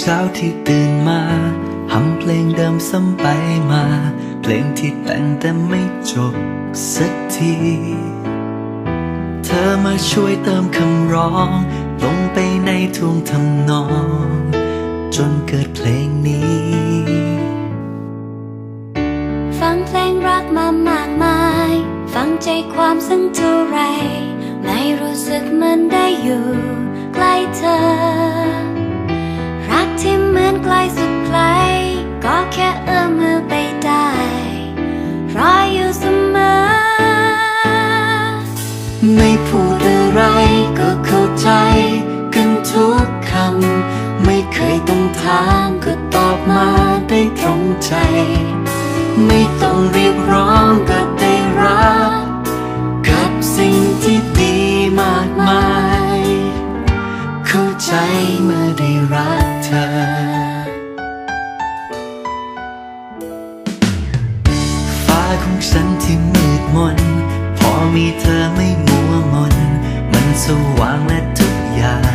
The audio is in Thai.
เช้าที่ตื่นมาทำเพลงเดิมซ้ำไปมา เพลงที่แต่งแต่ไม่จบสักที เธอมาช่วยเติมคำร้อง ลงไปในท่วงทำนอง จนเกิดเพลงนี้ ฟังเพลงรักมามากมาย ฟังใจความสังเท่าไร ไม่รู้สึกเหมือนได้อยู่ ใกล้เธอ ต้องถามก็ตอบมาได้ตรงใจ ไม่ต้องเรียกร้องก็ได้รับ กับสิ่งที่ดีมากมาย เข้าใจเมื่อได้รักเธอ ฟ้าของฉันที่มืดมน พอมีเธอไม่มัวมน มันสว่างและทุกอย่าง